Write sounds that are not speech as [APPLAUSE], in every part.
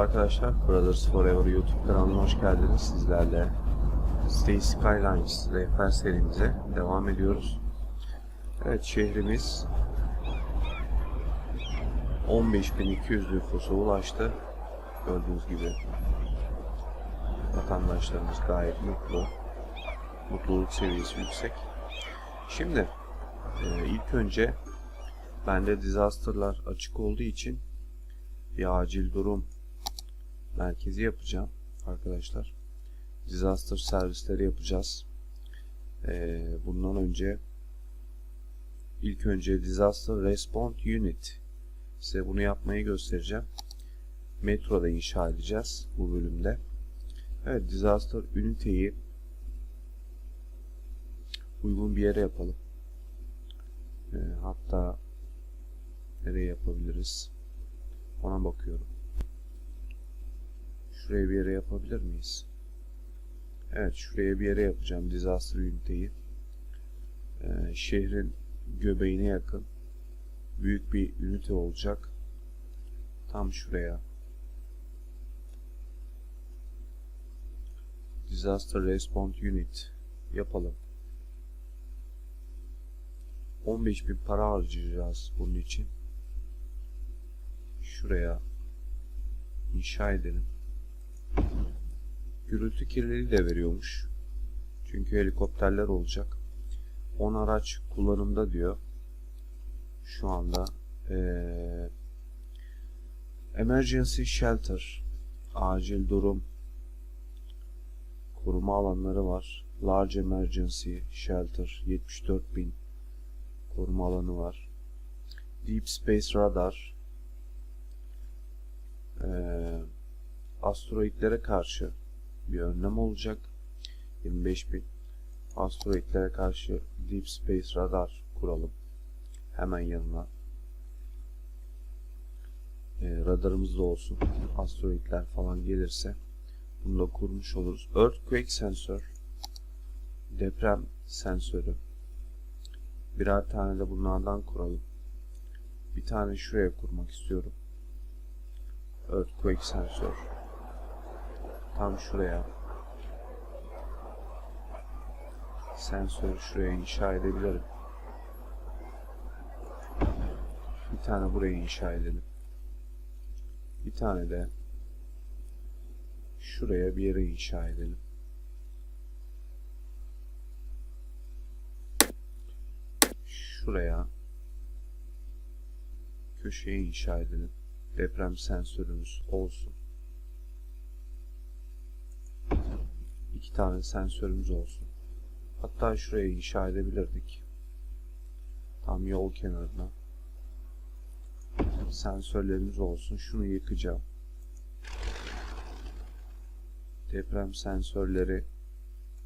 arkadaşlar. Brothers Forever YouTube kanalına hoş geldiniz. Sizlerle Stay Skylines rehber serimize devam ediyoruz. Evet şehrimiz 15.200 nüfusa ulaştı. Gördüğünüz gibi vatandaşlarımız gayet mutlu. Mutluluk seviyesi yüksek. Şimdi e, ilk önce bende disasterlar açık olduğu için bir acil durum merkezi yapacağım arkadaşlar. Disaster servisleri yapacağız. Ee, bundan önce ilk önce Disaster Response Unit size bunu yapmayı göstereceğim. Metroda inşa edeceğiz bu bölümde. Evet Disaster Unity'yi uygun bir yere yapalım. Ee, hatta nereye yapabiliriz? Ona bakıyorum. Şuraya bir yere yapabilir miyiz? Evet şuraya bir yere yapacağım disaster üniteyi. Ee, şehrin göbeğine yakın büyük bir ünite olacak. Tam şuraya. Disaster Response Unit yapalım. 15.000 para harcayacağız bunun için şuraya inşa edelim. Gürültü kirliliği de veriyormuş. Çünkü helikopterler olacak. 10 araç kullanımda diyor. Şu anda ee, Emergency Shelter acil durum koruma alanları var. Large Emergency Shelter 74.000 koruma alanı var. Deep Space Radar ee, asteroidlere karşı bir önlem olacak. 25.000 asteroidlere karşı Deep Space Radar kuralım. Hemen yanına. Ee, radarımız da olsun. Asteroidler falan gelirse bunu da kurmuş oluruz. Earthquake sensör deprem sensörü birer tane de bunlardan kuralım. Bir tane şuraya kurmak istiyorum. Earthquake sensör. Tam şuraya. Sensörü şuraya inşa edebilirim. Bir tane buraya inşa edelim. Bir tane de şuraya bir yere inşa edelim. Şuraya köşeye inşa edelim deprem sensörümüz olsun. İki tane sensörümüz olsun. Hatta şuraya inşa edebilirdik. Tam yol kenarına. Sensörlerimiz olsun. Şunu yıkacağım. Deprem sensörleri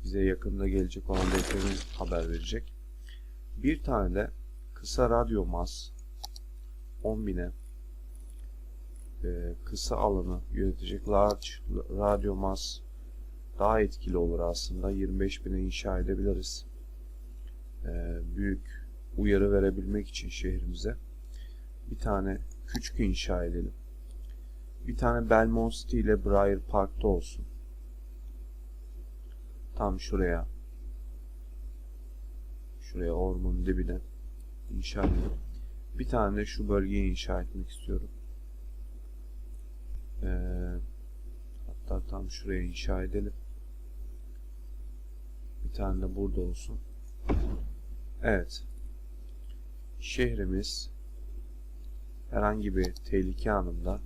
bize yakında gelecek olan depremi haber verecek. Bir tane de kısa radyo mas 10.000'e e, kısa alanı yönetecek large radyo mas daha etkili olur aslında. 25 bine inşa edebiliriz. E, büyük uyarı verebilmek için şehrimize. Bir tane küçük inşa edelim. Bir tane Belmont City ile Briar Park'ta olsun. Tam şuraya. Şuraya ormanın dibine inşa edelim. Bir tane de şu bölgeyi inşa etmek istiyorum. Ee, hatta tam şuraya inşa edelim. Tane de burada olsun. Evet. Şehrimiz herhangi bir tehlike anında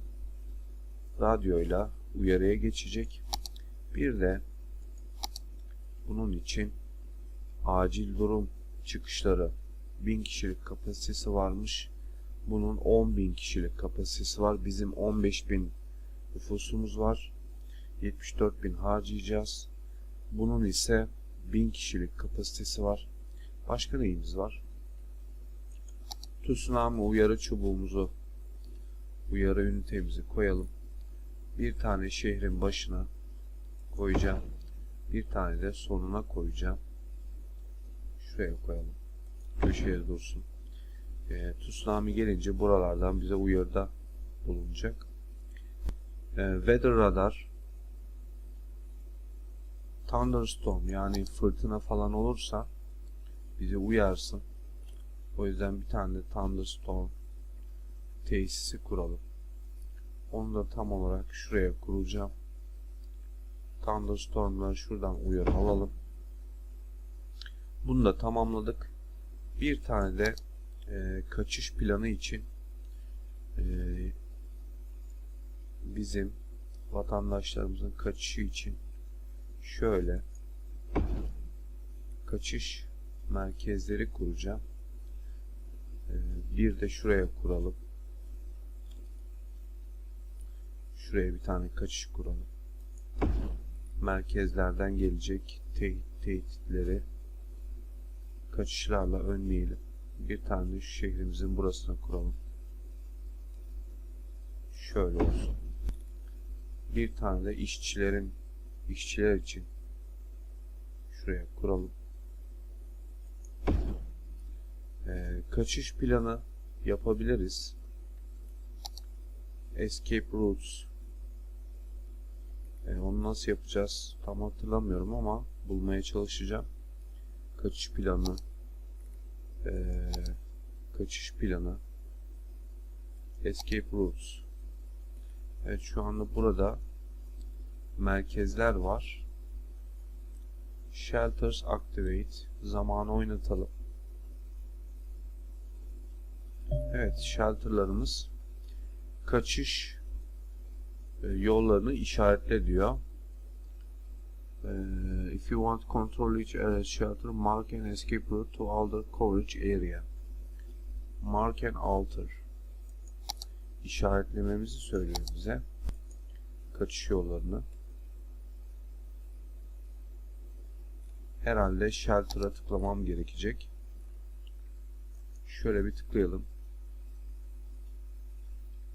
radyoyla uyarıya geçecek. Bir de bunun için acil durum çıkışları 1000 kişilik kapasitesi varmış. Bunun 10.000 kişilik kapasitesi var. Bizim 15.000 nüfusumuz var. 74 bin harcayacağız. Bunun ise 1000 kişilik kapasitesi var. Başka neyimiz var? Tsunami uyarı çubuğumuzu uyarı ünitemizi koyalım. Bir tane şehrin başına koyacağım. Bir tane de sonuna koyacağım. Şuraya koyalım. Köşeye dursun. E, tsunami gelince buralardan bize uyarıda bulunacak. e, weather radar thunderstorm yani fırtına falan olursa bizi uyarsın. O yüzden bir tane de thunderstorm tesisi kuralım. Onu da tam olarak şuraya kuracağım. Thunderstorm'ları şuradan uyarı alalım. Bunu da tamamladık. Bir tane de e, kaçış planı için e, bizim vatandaşlarımızın kaçışı için şöyle kaçış merkezleri kuracağım. E, bir de şuraya kuralım. Şuraya bir tane kaçış kuralım. Merkezlerden gelecek te tehditleri kaçışlarla önleyelim. Bir tane şu şehrimizin burasına kuralım. Şöyle olsun. Bir tane de işçilerin işçiler için şuraya kuralım. Ee, kaçış planı yapabiliriz. Escape routes. Ee, onu nasıl yapacağız? Tam hatırlamıyorum ama bulmaya çalışacağım. Kaçış planı. Ee, kaçış planı. Escape routes. Evet şu anda burada merkezler var. Shelters activate. Zamanı oynatalım. Evet shelterlarımız kaçış e, yollarını işaretle diyor. E, if you want control each area shelter, mark an escape route to alter coverage area. Mark and alter. İşaretlememizi söylüyor bize. Kaçış yollarını. Herhalde shelter'a tıklamam gerekecek. Şöyle bir tıklayalım.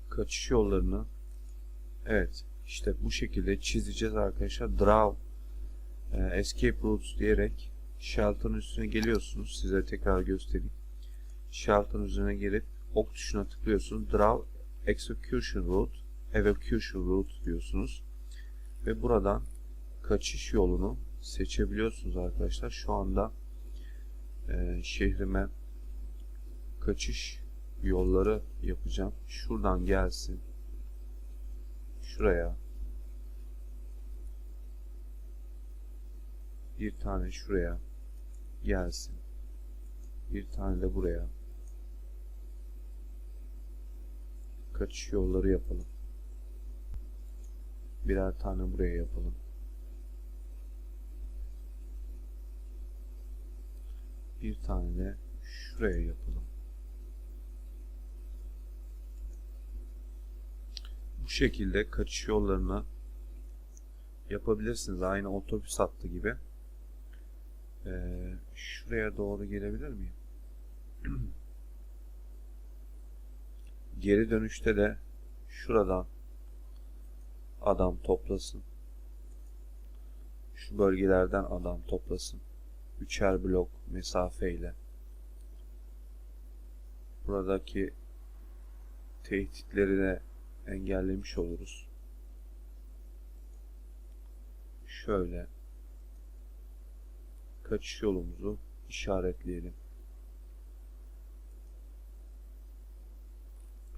Kaçış yollarını Evet işte bu şekilde çizeceğiz arkadaşlar. Draw e, Escape Routes diyerek Shelter'ın üstüne geliyorsunuz. Size tekrar göstereyim. Shelter'ın üzerine gelip ok tuşuna tıklıyorsunuz. Draw Execution Route Evacuation Route diyorsunuz. Ve buradan kaçış yolunu seçebiliyorsunuz arkadaşlar. Şu anda e, şehrime kaçış yolları yapacağım. Şuradan gelsin. Şuraya. Bir tane şuraya gelsin. Bir tane de buraya. Kaçış yolları yapalım. Birer tane buraya yapalım. Bir tane de şuraya yapalım. Bu şekilde kaçış yollarını yapabilirsiniz. Aynı otobüs hattı gibi. Ee, şuraya doğru gelebilir miyim? [CLEARS THROAT] Geri dönüşte de şuradan adam toplasın. Şu bölgelerden adam toplasın. Üçer blok mesafeyle. Buradaki tehditleri de engellemiş oluruz. Şöyle kaçış yolumuzu işaretleyelim.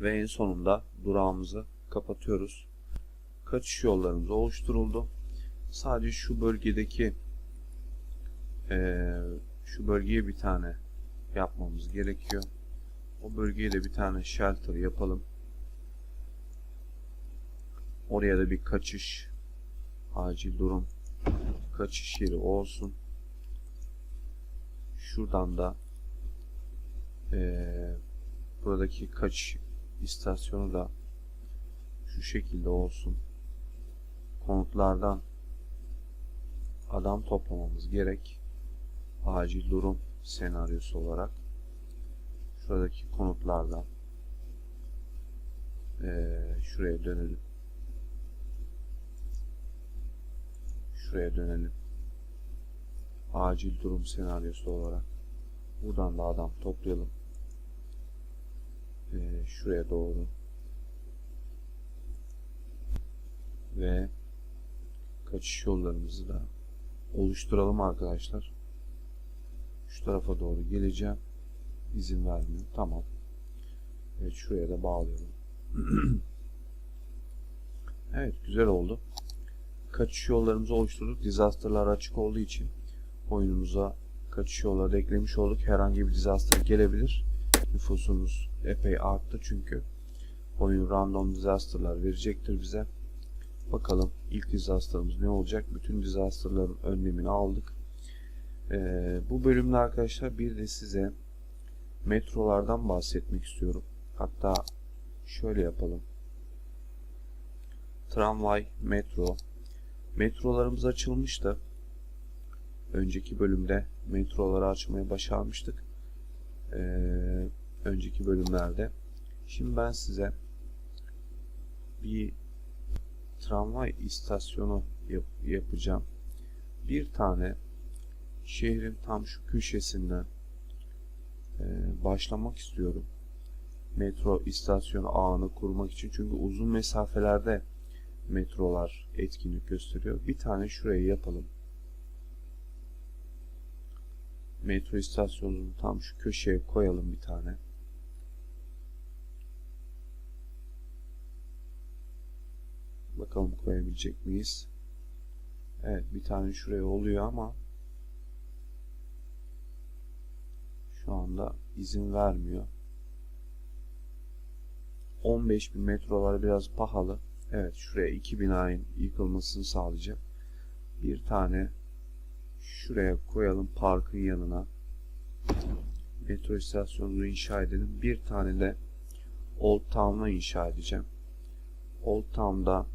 Ve en sonunda durağımızı kapatıyoruz. Kaçış yollarımız oluşturuldu. Sadece şu bölgedeki ee, şu bölgeye bir tane yapmamız gerekiyor. O bölgeye de bir tane shelter yapalım. Oraya da bir kaçış acil durum kaçış yeri olsun. Şuradan da ee, buradaki kaçış istasyonu da şu şekilde olsun. Konutlardan adam toplamamız gerek. Acil durum senaryosu olarak. Şuradaki konutlardan ee, şuraya dönelim. Şuraya dönelim. Acil durum senaryosu olarak. Buradan da adam toplayalım. Ee, şuraya doğru. ve kaçış yollarımızı da oluşturalım arkadaşlar. Şu tarafa doğru geleceğim. İzin vermiyor. Tamam. Evet şuraya da bağlayalım. [CLEARS THROAT] evet güzel oldu. Kaçış yollarımızı oluşturduk. Disaster'lar açık olduğu için oyunumuza kaçış yolları da eklemiş olduk. Herhangi bir disaster gelebilir. Nüfusumuz epey arttı çünkü. Oyun random disaster'lar verecektir bize. Bakalım ilk disaster'ımız ne olacak? Bütün disaster'ların önlemini aldık. Ee, bu bölümde arkadaşlar bir de size metrolardan bahsetmek istiyorum. Hatta şöyle yapalım. Tramvay, metro. Metrolarımız açılmıştı. Önceki bölümde metroları açmaya başarmıştık. Ee, önceki bölümlerde. Şimdi ben size bir tramvay istasyonu yap yapacağım. Bir tane şehrin tam şu köşesinden e, başlamak istiyorum. Metro istasyonu ağını kurmak için. Çünkü uzun mesafelerde metrolar etkinlik gösteriyor. Bir tane şuraya yapalım. Metro istasyonunu tam şu köşeye koyalım bir tane. Bakalım koyabilecek miyiz? Evet bir tane şuraya oluyor ama şu anda izin vermiyor. 15 bin metrolar biraz pahalı. Evet şuraya iki binanın yıkılmasını sağlayacak. Bir tane şuraya koyalım parkın yanına. Metro istasyonunu inşa edelim. Bir tane de Old Town'a inşa edeceğim. Old Town'da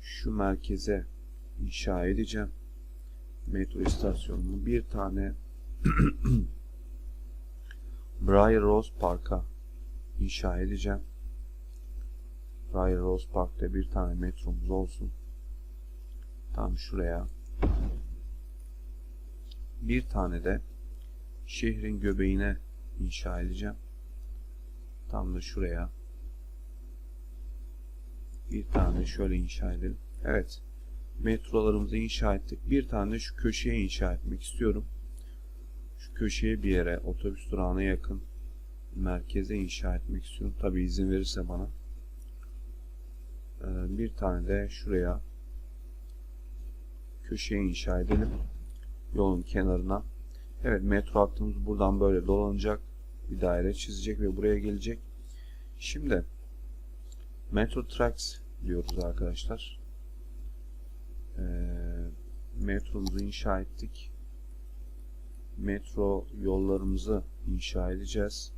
şu merkeze inşa edeceğim. Metro istasyonunu bir tane [CLEARS THROAT] Briar Rose Park'a inşa edeceğim. Briar Rose Park'ta bir tane metromuz olsun. Tam şuraya. Bir tane de şehrin göbeğine inşa edeceğim. Tam da şuraya. Bir tane şöyle inşa edelim. Evet. Metrolarımızı inşa ettik. Bir tane şu köşeye inşa etmek istiyorum. Şu köşeye bir yere otobüs durağına yakın merkeze inşa etmek istiyorum. Tabi izin verirse bana. Ee, bir tane de şuraya köşeye inşa edelim. Yolun kenarına. Evet metro hattımız buradan böyle dolanacak. Bir daire çizecek ve buraya gelecek. Şimdi Metro Tracks diyoruz arkadaşlar. Ee, metromuzu inşa ettik. Metro yollarımızı inşa edeceğiz.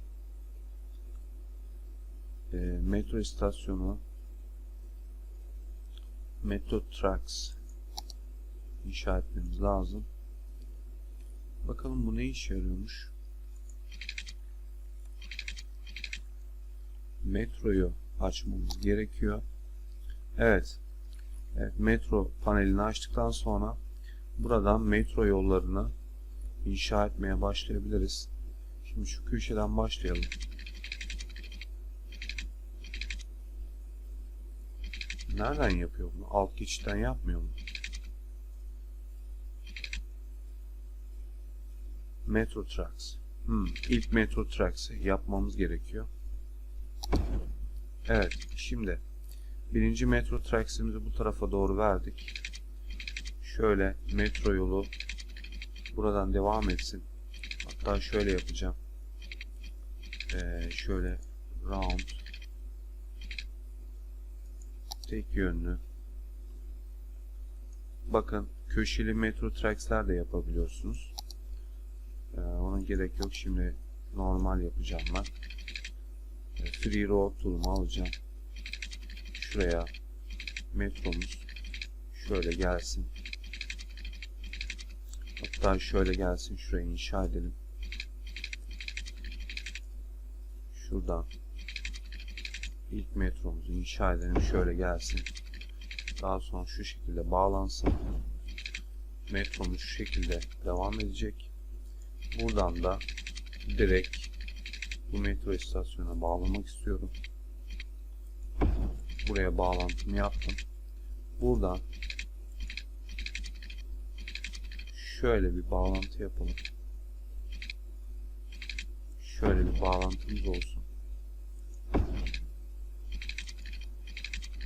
Ee, metro istasyonu Metro Tracks inşa etmemiz lazım. Bakalım bu ne işe yarıyormuş. Metroyu açmamız gerekiyor. Evet. Evet, metro panelini açtıktan sonra buradan metro yollarını inşa etmeye başlayabiliriz. Şimdi şu köşeden başlayalım. Nereden yapıyor bunu? Alt geçitten yapmıyor mu? Metro Tracks. Hmm, ilk Metro Tracks'ı yapmamız gerekiyor. Evet, şimdi birinci Metro Tracks'imizi bu tarafa doğru verdik. Şöyle metro yolu buradan devam etsin. Hatta şöyle yapacağım. Ee, şöyle round tek yönlü. Bakın köşeli metro tracks'ler de yapabiliyorsunuz. Ee, ona gerek yok. Şimdi normal yapacağım ben. Ee, free road tool'umu alacağım. Şuraya metromuz şöyle gelsin. Hatta şöyle gelsin. Şurayı inşa edelim. Şuradan ilk metromuzu inşa edelim. Şöyle gelsin. Daha sonra şu şekilde bağlansın. Metromuz şu şekilde devam edecek. Buradan da direkt bu metro istasyonuna bağlamak istiyorum. Buraya bağlantımı yaptım. buradan şöyle bir bağlantı yapalım. Şöyle bir bağlantımız olsun.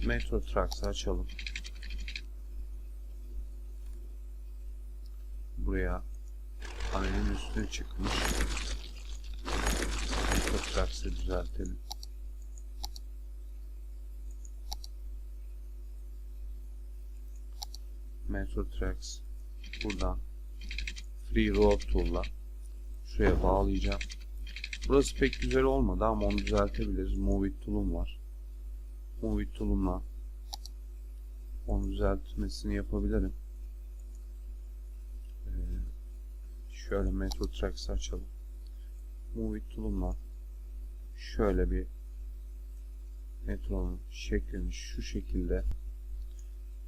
Metro Tracks'ı açalım. Buraya panelin üstüne çıkmış. Metro Tracks'ı düzeltelim. Metro Tracks buradan Free Road Tool'la şuraya bağlayacağım. Burası pek güzel olmadı ama onu düzeltebiliriz. Move It Tool'um var. Move It Tool'umla onu düzeltmesini yapabilirim. Ee, şöyle Metro Tracks'ı açalım. Move It Tool'umla şöyle bir metronun şeklini şu şekilde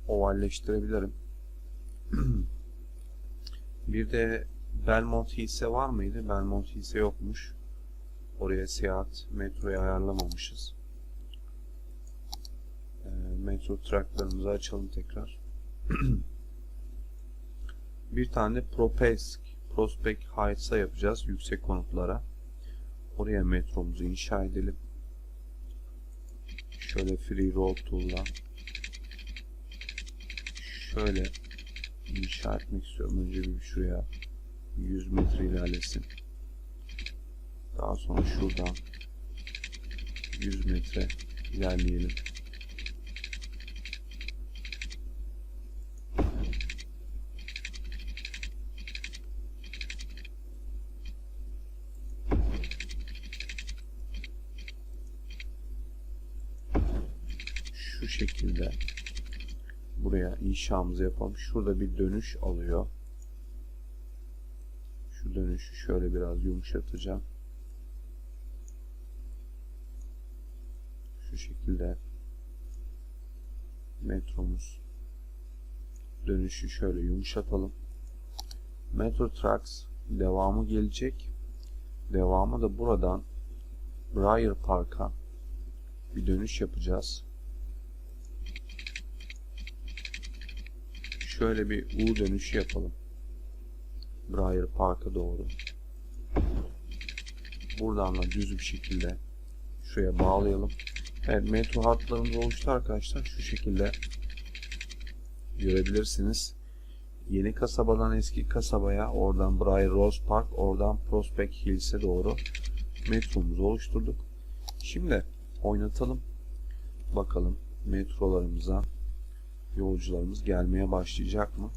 ovalleştirebilirim. [CLEARS THROAT] bir de Belmont hisse var mıydı? Belmont hisse yokmuş. Oraya seyahat metroyu ayarlamamışız. E, metro tracklarımızı açalım tekrar. [CLEARS THROAT] bir tane Propesk, Prospect Heights'a yapacağız. Yüksek konutlara. Oraya metromuzu inşa edelim. Şöyle Free Road Tool'la şöyle inşa etmek istiyorum. Önce bir şuraya 100 metre ilerlesin. Daha sonra şuradan 100 metre ilerleyelim. Şu şekilde buraya inşamızı yapalım. Şurada bir dönüş alıyor. Şu dönüşü şöyle biraz yumuşatacağım. Şu şekilde metromuz dönüşü şöyle yumuşatalım. Metro Tracks devamı gelecek. Devamı da buradan Briar Park'a bir dönüş yapacağız. Şöyle bir U dönüşü yapalım. Briar Park'a doğru. Buradan da düz bir şekilde şuraya bağlayalım. Evet metro hatlarımız oluştu arkadaşlar. Şu şekilde görebilirsiniz. Yeni kasabadan eski kasabaya, oradan Briar Rose Park, oradan Prospect Hills'e doğru metromuzu oluşturduk. Şimdi oynatalım. Bakalım metrolarımıza yolcularımız gelmeye başlayacak mı?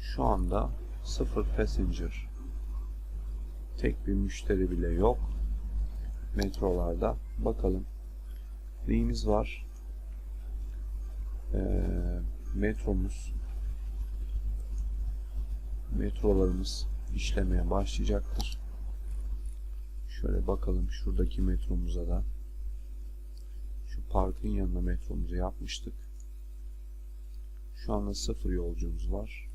Şu anda sıfır passenger. Tek bir müşteri bile yok. Metrolarda. Bakalım. Neyimiz var? Ee, metromuz metrolarımız işlemeye başlayacaktır. Şöyle bakalım şuradaki metromuza da şu parkın yanına metromuzu yapmıştık. Şu anda sıfır yolcumuz var.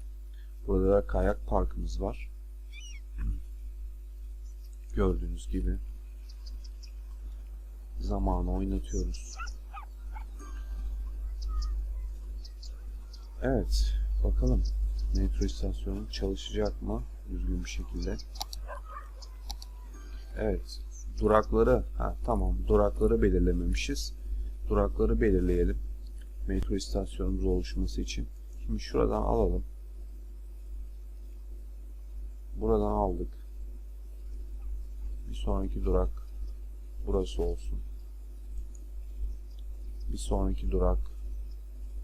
Burada da kayak parkımız var. Gördüğünüz gibi zamanı oynatıyoruz. Evet, bakalım metro istasyonu çalışacak mı düzgün bir şekilde. Evet, durakları, ha tamam, durakları belirlememişiz. Durakları belirleyelim. Metro istasyonumuz oluşması için. Şimdi şuradan alalım. Buradan aldık. Bir sonraki durak burası olsun. Bir sonraki durak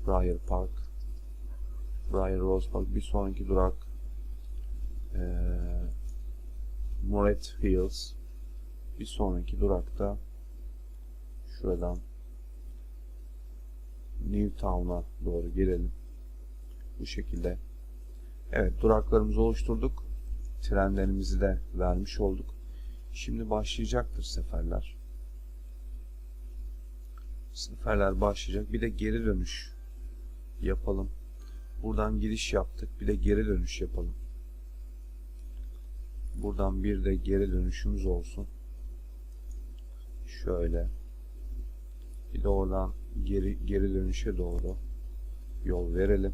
Briar Park. Briar Rose Park. Bir sonraki durak ee, Moret Hills. Bir sonraki durakta şuradan Newtown'a doğru gelelim. Bu şekilde. Evet duraklarımızı oluşturduk. Trenlerimizi de vermiş olduk. Şimdi başlayacaktır seferler. Seferler başlayacak. Bir de geri dönüş yapalım. Buradan giriş yaptık. Bir de geri dönüş yapalım. Buradan bir de geri dönüşümüz olsun. Şöyle. Bir de oradan geri geri dönüşe doğru yol verelim.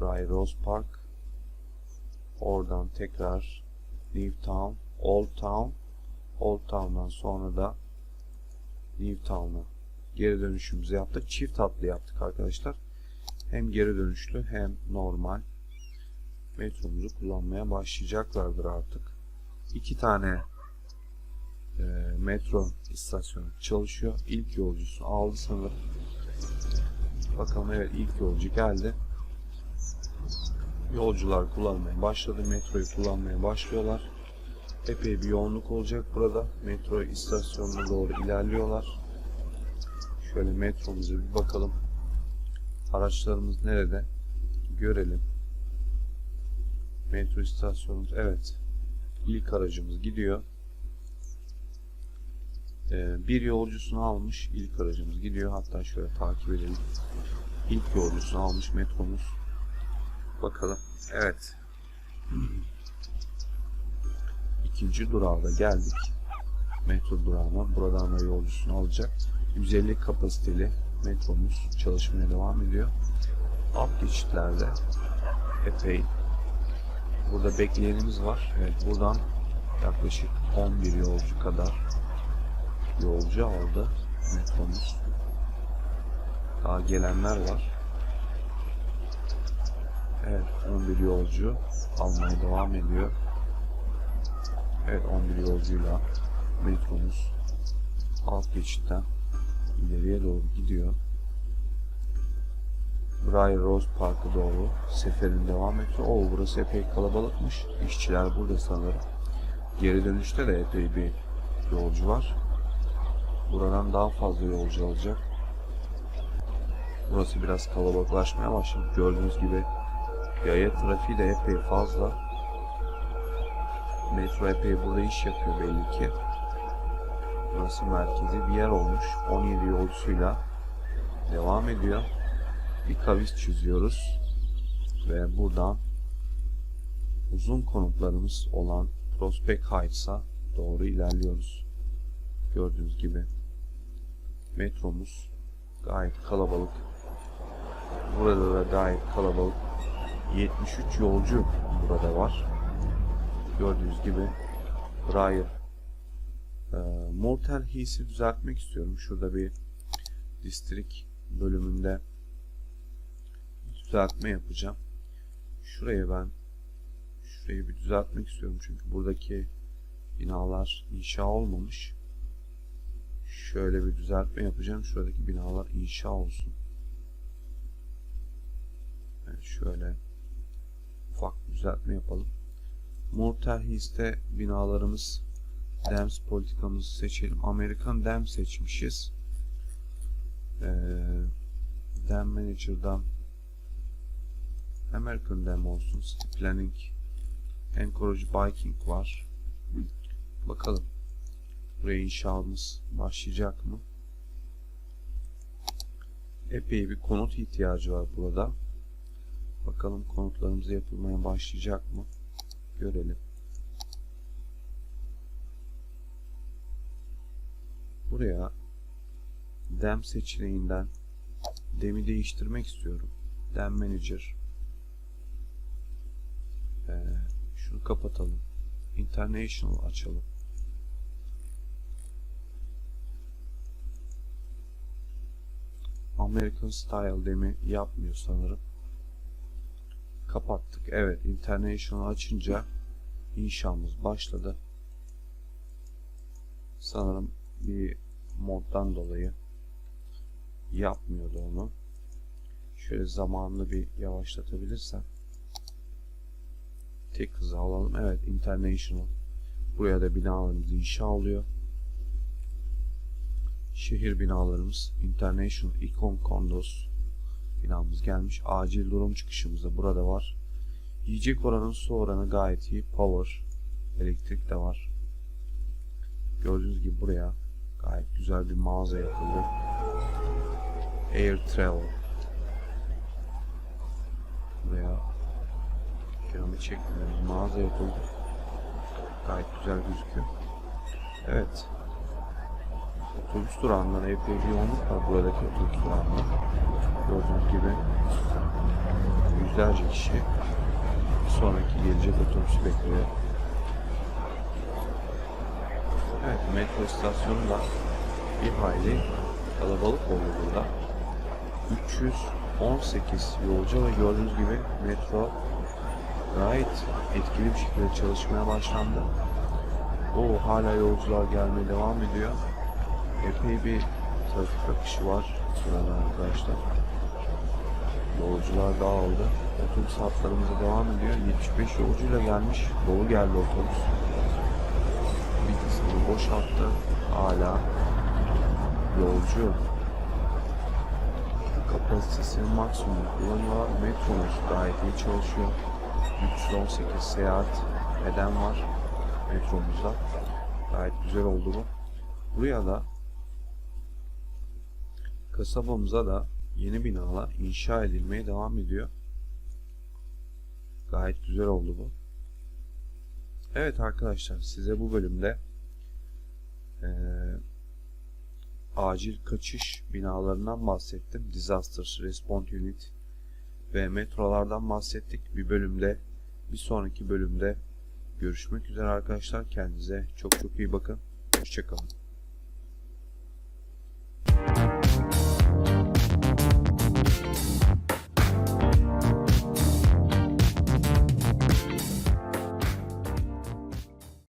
Bray Rose Park. Oradan tekrar New Town, Old Town, Old Town'dan sonra da New Town'a geri dönüşümüzü yaptık. Çift hatlı yaptık arkadaşlar. Hem geri dönüşlü hem normal metromuzu kullanmaya başlayacaklardır artık. İki tane e, metro istasyonu çalışıyor. İlk yolcusu aldı sanırım. Bakalım evet ilk yolcu geldi. Yolcular kullanmaya başladı. Metroyu kullanmaya başlıyorlar. Epey bir yoğunluk olacak burada. Metro istasyonuna doğru ilerliyorlar. Şöyle metromuza bir bakalım. Araçlarımız nerede? Görelim. Metro istasyonumuz evet. İlk aracımız gidiyor. Ee, bir yolcusunu almış. İlk aracımız gidiyor. Hatta şöyle takip edelim. İlk yolcusunu almış metromuz. Bakalım. Evet. İkinci durağa geldik. Metro durağına. Buradan da yolcusunu alacak. 150 kapasiteli metromuz çalışmaya devam ediyor. Alt geçitlerde epey burada bekleyenimiz var. Evet buradan yaklaşık 11 yolcu kadar yolcu aldı metromuz. Daha gelenler var. Evet 11 yolcu almaya devam ediyor. Evet 11 yolcuyla metromuz alt geçitten ileriye doğru gidiyor. Briar Rose Park'a doğru seferin devam ediyor. Oo burası epey kalabalıkmış. İşçiler burada sanırım. Geri dönüşte de epey bir yolcu var. Buradan daha fazla yolcu alacak. Burası biraz kalabalıklaşmaya başladı. Gördüğünüz gibi yaya trafiği de epey fazla. Metro epey burada iş yapıyor belli ki. Burası merkezi bir yer olmuş. 17 yolcusuyla devam ediyor. Bir kavis çiziyoruz. Ve buradan uzun konutlarımız olan Prospect Heights'a doğru ilerliyoruz. Gördüğünüz gibi metromuz gayet kalabalık. Burada da gayet kalabalık. 73 yolcu burada var. Gördüğünüz gibi Briar e, Mortal Heath'i düzeltmek istiyorum. Şurada bir distrik bölümünde düzeltme yapacağım. Şuraya ben şurayı bir düzeltmek istiyorum çünkü buradaki binalar inşa olmamış. Şöyle bir düzeltme yapacağım. Şuradaki binalar inşa olsun. Evet, şöyle ufak düzeltme yapalım. Mortar Hiss'te binalarımız DEMS politikamızı seçelim. Amerikan DEM seçmişiz. Ee, DEM Manager'dan American DEM olsun. City Planning Encourage Biking var. Bakalım. Buraya inşaatımız başlayacak mı? Epey bir konut ihtiyacı var burada. Bakalım konutlarımız yapılmaya başlayacak mı? Görelim. Buraya dem seçeneğinden demi değiştirmek istiyorum. Dem Manager. Ee, şunu kapatalım. International açalım. American Style demi yapmıyor sanırım. Kapattık. Evet, International açınca inşamız başladı. Sanırım bir moddan dolayı yapmıyordu onu. Şöyle zamanlı bir yavaşlatabilirsem. Tek hızı alalım. Evet, International. Buraya da binalarımız inşa oluyor. Şehir binalarımız International Icon Condos binamız gelmiş. Acil durum çıkışımız da burada var. Yiyecek oranın su oranı gayet iyi. Power, elektrik de var. Gördüğünüz gibi buraya gayet güzel bir mağaza yapıldı. Air Travel. Buraya şeklinde bir mağaza yapıldı. Gayet güzel gözüküyor. Evet. Otobüs durağından epey bir yoğunluk var buradaki otobüs durağında. Gördüğünüz gibi yüzlerce kişi sonraki gelecek otobüsü bekliyor. Evet metro istasyonu da bir hayli kalabalık oldu burada. 318 yolcu ve gördüğünüz gibi metro gayet etkili bir şekilde çalışmaya başlandı. O hala yolcular gelmeye devam ediyor. Epey bir trafik akışı var burada arkadaşlar. Yolcular dağıldı. Otobüs hatlarımıza devam ediyor. 75 yolcuyla gelmiş. Dolu geldi otobüs. Bir kısmını boşalttı. Hala yolcu kapasitesinin maksimum kullanıyorlar. Metromuz gayet iyi çalışıyor. 318 seyahat eden var metromuzda. Gayet güzel oldu bu. Buraya da kasabamıza da yeni binalar inşa edilmeye devam ediyor. Gayet güzel oldu bu. Evet arkadaşlar size bu bölümde eee acil kaçış binalarından bahsettim. Disaster Response Unit ve metrolardan bahsettik. Bir bölümde, bir sonraki bölümde görüşmek üzere arkadaşlar. Kendinize çok çok iyi bakın. Hoşçakalın.